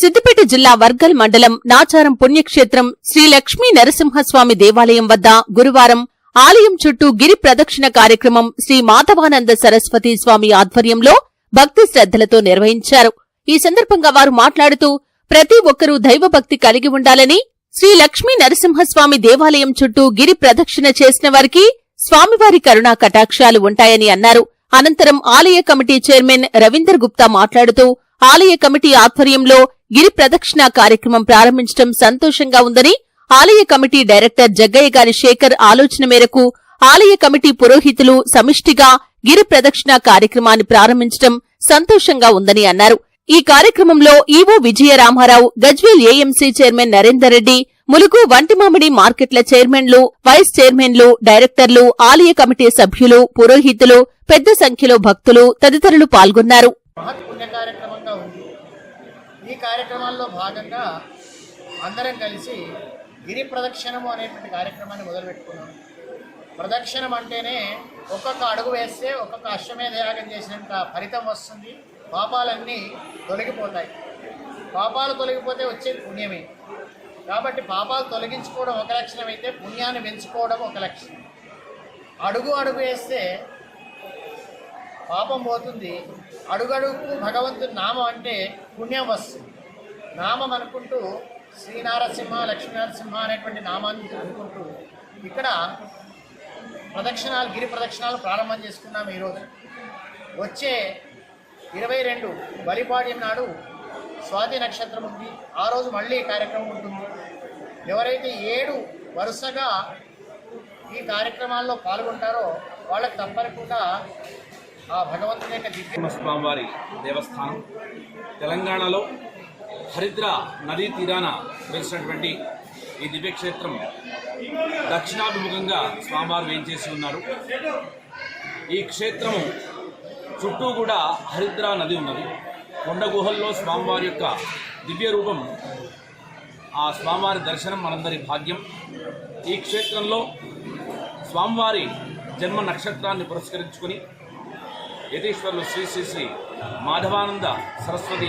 సిద్దిపేట జిల్లా వర్గల్ మండలం నాచారం పుణ్యక్షేత్రం శ్రీ లక్ష్మీ నరసింహస్వామి దేవాలయం వద్ద గురువారం ఆలయం చుట్టూ గిరి ప్రదక్షిణ కార్యక్రమం శ్రీ మాధవానంద సరస్వతి స్వామి ఆధ్వర్యంలో భక్తి శ్రద్ధలతో నిర్వహించారు. ఈ సందర్భంగా వారు మాట్లాడుతూ ప్రతి ఒక్కరూ దైవభక్తి కలిగి ఉండాలని శ్రీ లక్ష్మీ నరసింహస్వామి దేవాలయం చుట్టూ గిరి ప్రదక్షిణ చేసిన వారికి స్వామివారి కరుణా కటాక్షాలు ఉంటాయని అన్నారు. అనంతరం ఆలయ కమిటీ చైర్మన్ రవీందర్ గుప్తా మాట్లాడుతూ ఆలయ కమిటీ ఆధ్వర్యంలో గిరి ప్రదక్షిణ కార్యక్రమం ప్రారంభించడం సంతోషంగా ఉందని ఆలయ కమిటీ డైరెక్టర్ జగ్గయ్య గారి శేఖర్ ఆలోచన మేరకు ఆలయ కమిటీ పురోహితులు సమిష్టిగా గిరి ప్రదక్షిణ కార్యక్రమాన్ని ప్రారంభించడం సంతోషంగా ఉందని అన్నారు. ఈ కార్యక్రమంలో EO Vijaya Ramarao Gajwel AMC chairman Narender Reddy Mulugu Vantimamidi మార్కెట్ల చైర్మన్లు వైస్ చైర్మన్లు డైరెక్టర్లు ఆలయ కమిటీ సభ్యులు పురోహితులు పెద్ద సంఖ్యలో భక్తులు తదితరులు పాల్గొన్నారు. ఈ కార్యక్రమాల్లో భాగంగా అందరం కలిసి గిరి ప్రదక్షిణము అనేటువంటి కార్యక్రమాన్ని మొదలుపెట్టుకున్నాం. ప్రదక్షిణం అంటేనే ఒక్కొక్క అడుగు వేస్తే ఒక్కొక్క అశ్వమేధ యాగం చేసినంత ఫలితం వస్తుంది. పాపాలన్నీ తొలగిపోతాయి. పాపాలు తొలగిపోతే వచ్చేది పుణ్యమే. కాబట్టి పాపాలు తొలగించుకోవడం ఒక లక్షణం అయితే పుణ్యాన్ని పెంచుకోవడం ఒక లక్షణం. అడుగు అడుగు వేస్తే పాపం పోతుంది. అడుగడుగు భగవంతుని నామం అంటే పుణ్యం వస్తుంది. నామం అనుకుంటూ శ్రీనారసింహ లక్ష్మీనరసింహ అనేటువంటి నామాన్ని అనుకుంటూ ఇక్కడ ప్రదక్షిణాలు గిరి ప్రదక్షిణాలు ప్రారంభం చేసుకున్నాం ఈరోజు. వచ్చే ఇరవై రెండు బలిపాడ్యం నాడు స్వాతి నక్షత్రం ఉంది. ఆ రోజు మళ్ళీ కార్యక్రమం ఉంటుంది. ఎవరైతే ఏడు వరుసగా ఈ కార్యక్రమాల్లో పాల్గొంటారో వాళ్ళకి తప్పకుండా స్వామివారి దేవస్థానం. తెలంగాణలో హరిద్ర నదీ తీరాన వెలిసినటువంటి ఈ దివ్యక్షేత్రం దక్షిణాభిముఖంగా స్వామివారు వేయించేసి ఉన్నారు. ఈ క్షేత్రము చుట్టూ కూడా హరిద్ర నది ఉన్నది. కొండ గుహల్లో స్వామివారి యొక్క దివ్య రూపం ఆ స్వామివారి దర్శనం మనందరి భాగ్యం. ఈ క్షేత్రంలో స్వామివారి జన్మ నక్షత్రాన్ని పురస్కరించుకొని యతీశ్వరులు శ్రీ శ్రీ శ్రీ మాధవానంద సరస్వతి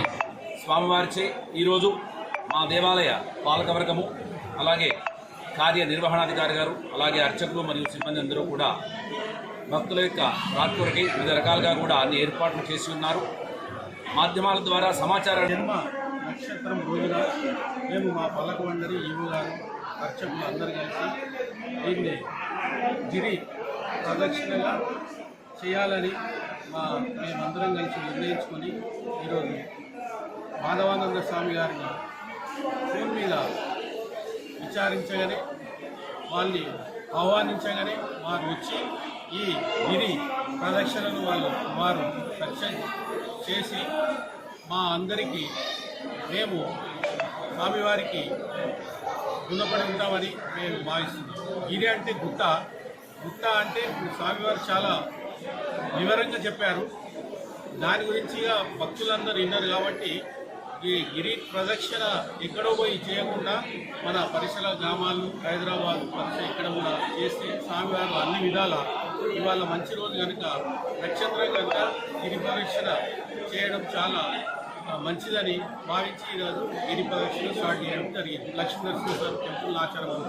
స్వామివారిచే ఈరోజు మా దేవాలయ పాలకవర్గము అలాగే కార్యనిర్వహణాధికారి గారు అలాగే అర్చకులు మరియు సిబ్బంది అందరూ కూడా భక్తుల యొక్క రాత్రులకి వివిధ రకాలుగా కూడా అన్ని ఏర్పాట్లు చేసి ఉన్నారు. మాధ్యమాల ద్వారా సమాచార జన్మ నక్షత్రం రోజున మేము మా పల్లక వండరి ఈవు గారు అర్చకులు అందరు కలిసి దీన్ని గిరి ప్రదక్షిణగా చేయాలని మా మేమందరం కలిసి నిర్ణయించుకొని ఈరోజు మాధవానంద స్వామి గారిని ఫోన్ మీద విచారించగానే వాళ్ళని ఆహ్వానించగానే వారు వచ్చి ఈ గిరి ప్రదక్షిణను వాళ్ళు వారు సక్సెస్ చేసి మా అందరికీ మేము స్వామివారికి గుణపడి ఉంటామని మేము భావిస్తున్నాం. గిరి అంటే గుట్ట. గుట్ట అంటే ఇప్పుడు స్వామివారు చాలా వివరంగా చెప్పారు. దాని గురించి భక్తులందరూ విన్నారు కాబట్టి ఈ గిరి ప్రదక్షిణ ఎక్కడో పోయి చేయకుండా మన పరిసర గ్రామాలు హైదరాబాద్ పరిసర ఇక్కడ కూడా చేస్తే స్వామివారు అన్ని విధాల ఇవాళ మంచి రోజు కనుక నక్షత్రం కనుక గిరి ప్రదక్షిణ చేయడం చాలా మంచిదని భావించి ఈరోజు గిరి ప్రదక్షిణ స్టార్ట్ చేయడం జరిగింది. లక్ష్మీ నరసింహ టెంపుల్ ఆచారం